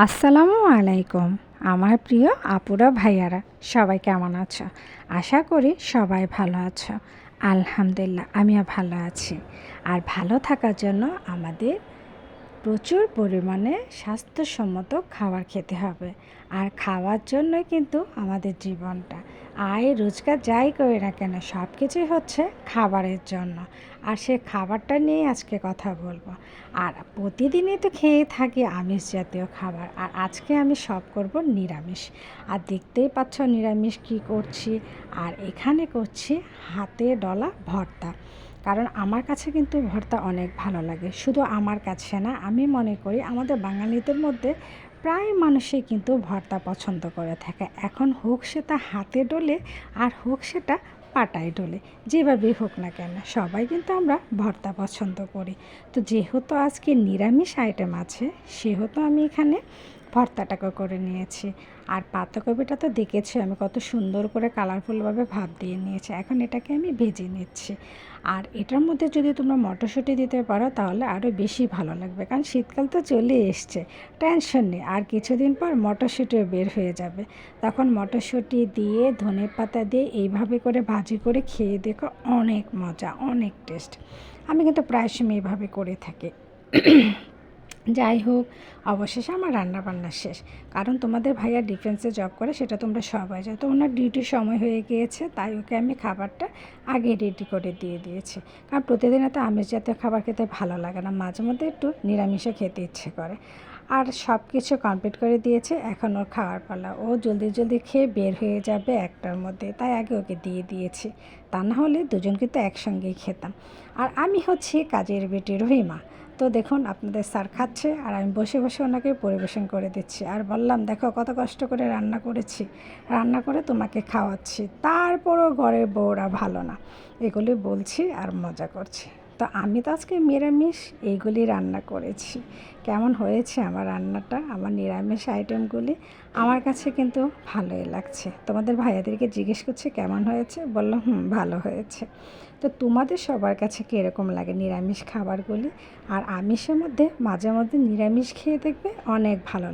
আসসালামু আলাইকুম, আমার প্রিয় আপুরা ভাইয়ারা, সবাই কেমন আছো? আশা করি সবাই ভালো আছো। আলহামদুলিল্লাহ, আমিও ভালো আছি। আর ভালো থাকার জন্য আমাদের প্রচুর পরিমাণে স্বাস্থ্যসম্মত খাবার খেতে হবে। আর খাওয়ার জন্য কিন্তু আমাদের জীবনটা আয়, রোজগার যাই করি না কেন, সব কিছুই হচ্ছে খাবারের জন্য। আর সে খাবারটা নিয়ে আজকে কথা বলব। আর প্রতিদিনই তো খেয়ে থাকি আমিষ জাতীয় খাবার, আর আজকে আমি সব করব নিরামিষ। আর দেখতেই পাচ্ছ নিরামিষ কি করছি, আর এখানে করছি হাতে ডলা ভর্তা। কারণ আমার কাছে কিন্তু ভর্তা অনেক ভালো লাগে। শুধু আমার কাছে না, আমি মনে করি আমাদের বাঙালিদের মধ্যে প্রায় মানুষই কিন্তু ভর্তা পছন্দ করে থাকে। এখন হোক সেটা হাতে ডলে, আর হোক সেটা পাটায় ডলে, যেভাবেই হোক না কেন, সবাই কিন্তু আমরা ভর্তা পছন্দ করি। তো যেহেতু আজকে নিরামিষ আইটেম আছে, সেহেতু আমি এখানে ভর্তাটাকে করে নিয়েছি। আর পাতাকপিটা তো দেখেছি, আমি কত সুন্দর করে কালারফুলভাবে ভাব দিয়ে নিয়েছি। এখন এটাকে আমি ভেজে নিচ্ছি। আর এটার মধ্যে যদি তোমরা মটরশুঁটি দিতে পারো, তাহলে আরও বেশি ভালো লাগবে। কারণ শীতকাল তো চলে এসছে টেনশন নেই। আর কিছুদিন পর মটরশুঁটিও বের হয়ে যাবে। তখন মটরশুঁটি দিয়ে, ধনে পাতা দিয়ে এইভাবে করে ভাজি করে খেয়ে দেখো অনেক মজা, অনেক টেস্ট আমি কিন্তু প্রায় সময় এইভাবে করে থাকি। যাই হোক, অবশেষে আমার রান্না বান্না শেষ। কারণ তোমাদের ভাইয়া ডিফেন্সে জব করে, সেটা তোমরা সবাই যায় তো ওনার ডিউটির সময় হয়ে গিয়েছে, তাই ওকে আমি খাবারটা আগে রেডি করে দিয়ে দিয়েছি। কারণ প্রতিদিন এত আমিষ জাতীয় খাবার খেতে ভালো লাগে না মাঝে মধ্যে একটু নিরামিষে খেতে ইচ্ছে করে। আর সব কিছু কমপ্লিট করে দিয়েছে এখন ওর খাওয়ার পালা। ও জলদি জলদি খেয়ে বের হয়ে যাবে একটার মধ্যে। তাই আগে ওকে দিয়ে দিয়েছি। তা না হলে দুজনকে তো একসঙ্গেই খেতাম। আর আমি হচ্ছি কাজের বেটি রহিমা। তো দেখুন, আপনাদের স্যার খাচ্ছে আর আমি বসে বসে ওনাকে পরিবেশন করে দিচ্ছি। আর বললাম, দেখো, কত কষ্ট করে রান্না করেছি। রান্না করে তোমাকে খাওয়াচ্ছি। তারপরও ঘরের বউরা ভালো না। এগুলি বলছি আর মজা করছি। তো আমি তো আজকে নিরামিষ এইগুলি রান্না করেছি। কেমন হয়েছে আমার রান্নাটা? আমার নিরামিষ আইটেমগুলি আমার কাছে কিন্তু ভালোই লাগছে। তোমাদের ভাইয়াদেরকে জিজ্ঞেস করছে কেমন হয়েছে? বলল, হুম, ভালো হয়েছে। তো তোমাদের সবার কাছে কীরকম লাগে নিরামিষ খাবারগুলি? আর আমিষের মধ্যে মাঝে মধ্যে নিরামিষ খেয়ে দেখবে অনেক ভালো